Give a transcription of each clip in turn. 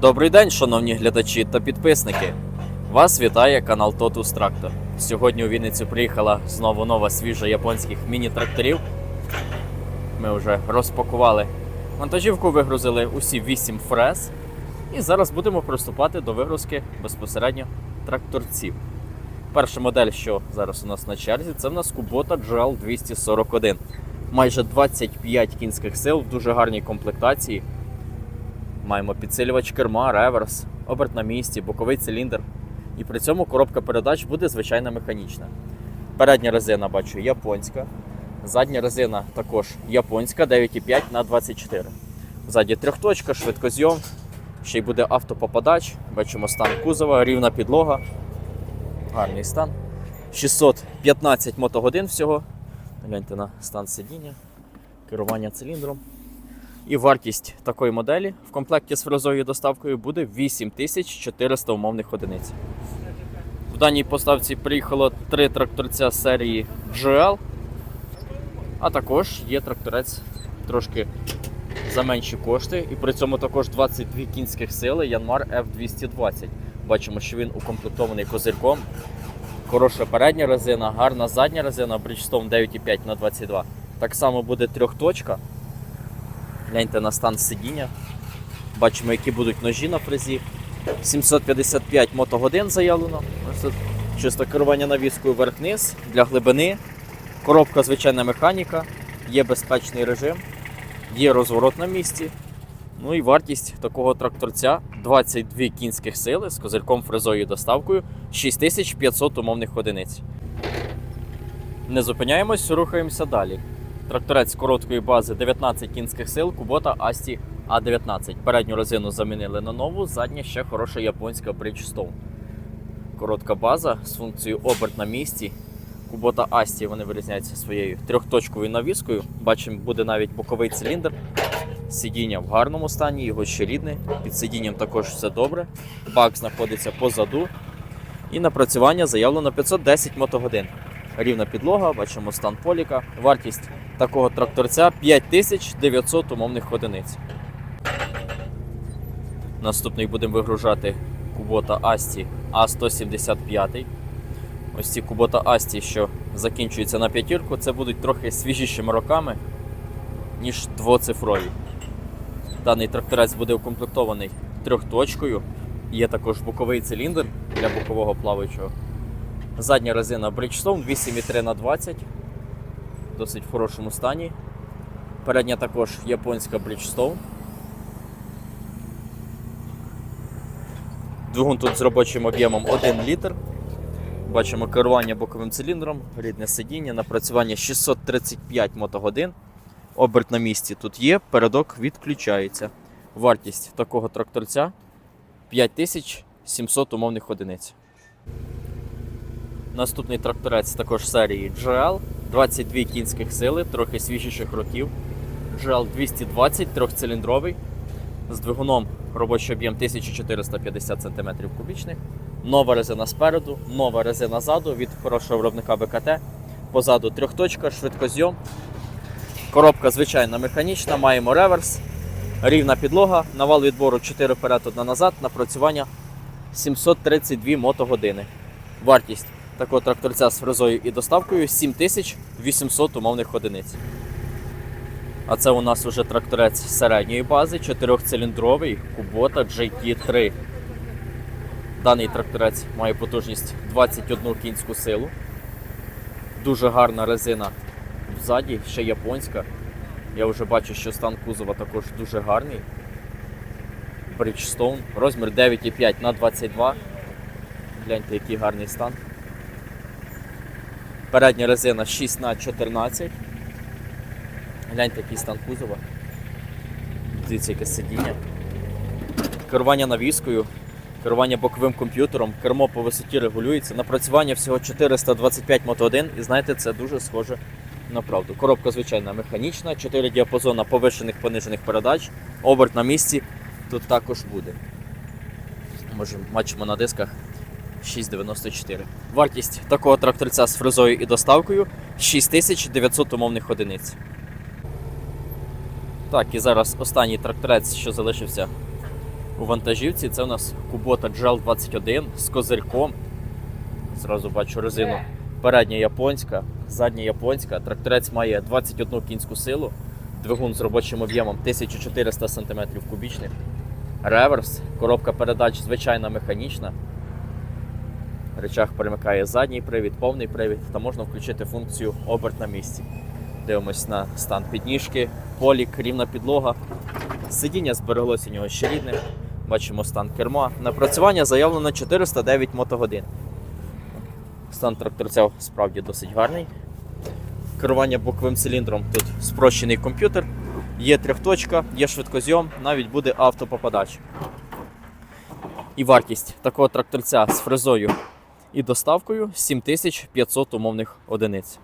Добрий день, шановні глядачі та підписники. Вас вітає канал Totus Tractor. Сьогодні у Вінницю приїхала знову нова свіжа японських міні-тракторів. Ми вже розпакували вантажівку, вигрузили усі 8 фрез. І зараз будемо приступати до вигрузки безпосередньо тракторців. Перша модель, що зараз у нас на черзі, це в нас Kubota GL 241. Майже 25 кінських сил в дуже гарній комплектації. Маємо підсилювач керма, реверс, оберт на місці, боковий циліндр. І при цьому коробка передач буде звичайно механічна. Передня резина бачу японська. Задня резина також японська 9,5 на 24. Ззаді трьохточка, швидкозйом. Ще й буде автопопадач. Бачимо стан кузова, рівна підлога. Гарний стан. 615 мотогодин всього. Гляньте на стан сидіння, керування циліндром. І вартість такої моделі в комплекті з фрезовою доставкою буде 8400 умовних одиниць. В даній поставці приїхало три тракторця серії GL, а також є тракторець трошки за менші кошти, і при цьому також 22 кінських сили Yanmar F220. Бачимо, що він укомплектований козирком. Хороша передня резина, гарна задня резина Bridgestone 9,5 на 22. Так само буде трьохточка. Гляньте на стан сидіння. Бачимо, які будуть ножі на фрезі. 755 мотогодин заявлено. Ось чисто керування навіскою вверх-вниз для глибини. Коробка звичайна механіка, є безпечний режим, є розворот на місці. Ну і вартість такого тракторця 22 кінських сили з козирком фрезою доставкою 6500 умовних одиниць. Не зупиняємось, рухаємося далі. Тракторець короткої бази 19 кінських сил, Kubota Asti A19. Передню резину замінили на нову, задня ще хороша японська Bridgestone. Коротка база з функцією оберт на місці. Kubota Asti вони вирізняються своєю трьохточковою навіскою. Бачимо, буде навіть боковий циліндр. Сидіння в гарному стані, його ще рідне. Під сидінням також все добре. Бак знаходиться позаду. І напрацювання заявлено 510 мотогодин. Рівна підлога, бачимо стан поліка. Вартість такого тракторця 5900 умовних одиниць. Наступний будемо вигружати Kubota Asti A175. Ось ці Kubota Asti, що закінчуються на п'ятірку, це будуть трохи свіжішими роками, ніж двоцифрові. Даний тракторець буде укомплектований трьохточкою. Є також боковий циліндр для бокового плаваючого. Задня резина Bridgestone 8,3 на 20 досить в хорошому стані. Передня також японська Bridgestone. Двигун тут з робочим об'ємом 1 літр. Бачимо керування боковим циліндром, рідне сидіння, напрацювання 635 мотогодин. Оберт на місці тут є, передок відключається. Вартість такого тракторця 5700 умовних одиниць. Наступний тракторець також серії GL, 22 кінських сили, трохи свіжіших років. GL 220 трьохциліндровий з двигуном робочий об'єм 1450 см кубічних. Нова резина спереду, нова резина ззаду від хорошого виробника БКТ. Позаду трьохточка, швидкозйом. Коробка звичайна механічна, маємо реверс, рівна підлога, навал відбору 4 вперед, 1 назад, напрацювання 732 мотогодини. Вартість такого тракторця з фрезою і доставкою 7800 умовних одиниць. А це у нас вже тракторець середньої бази, 4-циліндровий Kubota GT3. Даний тракторець має потужність 21 кінську силу. Дуже гарна резина ззаді, ще японська. Я вже бачу, що стан кузова також дуже гарний. Bridgestone, розмір 9,5 на 22. Гляньте, який гарний стан. Передня резина 6 на 14. Гляньте, який стан кузова. Дивіться, яке сидіння. Керування навіскою, керування боковим комп'ютером, кермо по висоті регулюється. Напрацювання всього 425 мотогодин, і знаєте, це дуже схоже на правду. Коробка звичайна механічна, 4 діапазона повишених понижених передач, оберт на місці тут також буде. Може, бачимо на дисках 6,94. Вартість такого тракторця з фрезою і доставкою 6900 умовних одиниць. Так, і зараз останній тракторець, що залишився У вантажівці це у нас Kubota GL 21 з козирьком. Зразу бачу резину. Передня японська, задня японська. Тракторець має 21 кінську силу, двигун з робочим об'ємом 1400 см кубічних. Реверс, коробка передач звичайна механічна. Речах перемикає задній привід, повний привід та можна включити функцію оберт на місці. Дивимось на стан підніжки, полік, рівна підлога. Сидіння збереглося у нього ще рідне. Бачимо стан керма. Напрацювання заявлено 409 мотогодин. Стан тракторця справді досить гарний. Керування боковим циліндром тут спрощений комп'ютер. Є трьохточка, є швидкозйом, навіть буде автопопадач. І вартість такого тракторця з фрезою і доставкою 7500 умовних одиниць.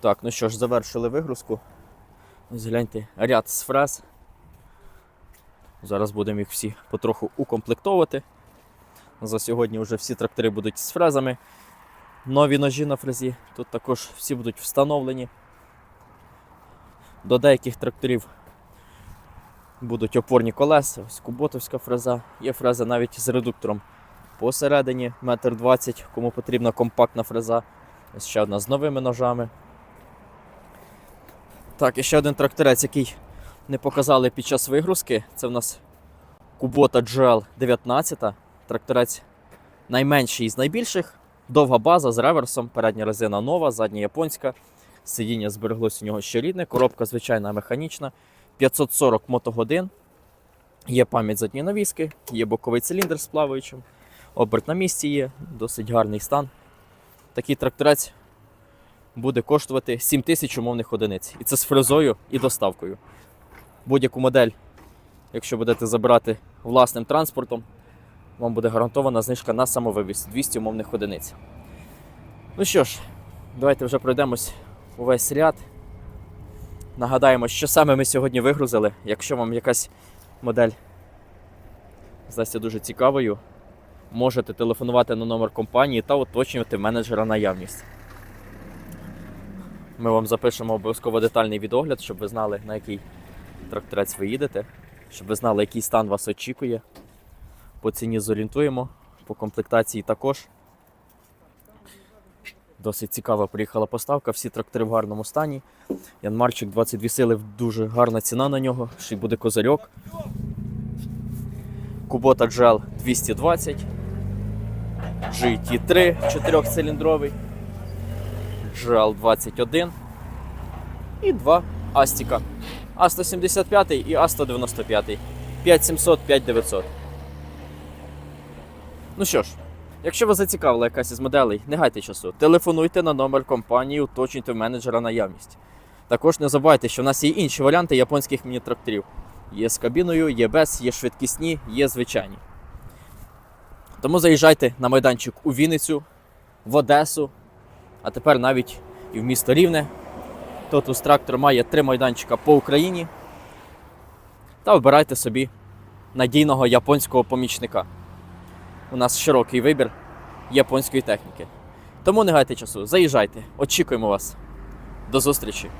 Так, ну що ж, завершили вигрузку. Ось гляньте, ряд з фрез. Зараз будемо їх всі потроху укомплектовувати. За сьогодні вже всі трактори будуть з фрезами. Нові ножі на фрезі. Тут також всі будуть встановлені. До деяких тракторів будуть опорні колеса, ось куботовська фреза. Є фреза навіть з редуктором посередині, метр двадцять, кому потрібна компактна фреза. Ось ще одна з новими ножами. Так, і ще один тракторець, який не показали під час вигрузки. Це в нас Kubota GL 19. Тракторець найменший з найбільших. Довга база з реверсом, передня резина нова, задня японська. Сидіння збереглось у нього ще рідне, коробка звичайна механічна. 540 мотогодин. Є пам'ять задньої навіски, є боковий циліндр з плаваючим. Оберт на місці є, досить гарний стан. Такий тракторець буде коштувати 7 тисяч умовних одиниць. І це з фрезою і доставкою. Будь-яку модель, якщо будете забирати власним транспортом, вам буде гарантована знижка на самовивіз 200 умовних одиниць. Ну що ж, давайте вже пройдемось увесь ряд. Нагадаємо, що саме ми сьогодні вигрузили. Якщо вам якась модель здасться дуже цікавою, можете телефонувати на номер компанії та уточнювати менеджера наявність. Ми вам запишемо обов'язково детальний відогляд, щоб ви знали, на який тракторець ви їдете, щоб ви знали, який стан вас очікує. По ціні зорієнтуємо, по комплектації також. Досить цікава приїхала поставка, всі трактори в гарному стані. Янмарчик 22 сили, дуже гарна ціна на нього, ще й буде козирьок. Kubota GL 220, GT3 4-циліндровий, GL 21 і два Астіка. А175 і А195. 5700, 5900. Ну що ж, якщо вас зацікавила якась із моделей, не гайте часу. Телефонуйте на номер компанії, уточнюйте в менеджера наявність. Також не забувайте, що в нас є інші варіанти японських міні-тракторів. Є з кабіною, є без, є швидкісні, є звичайні. Тому заїжджайте на майданчик у Вінницю, в Одесу, а тепер навіть і в місто Рівне. Тотус трактор має три майданчика по Україні. Та обирайте собі надійного японського помічника. У нас широкий вибір японської техніки. Тому не гайте часу, заїжджайте, очікуємо вас. До зустрічі!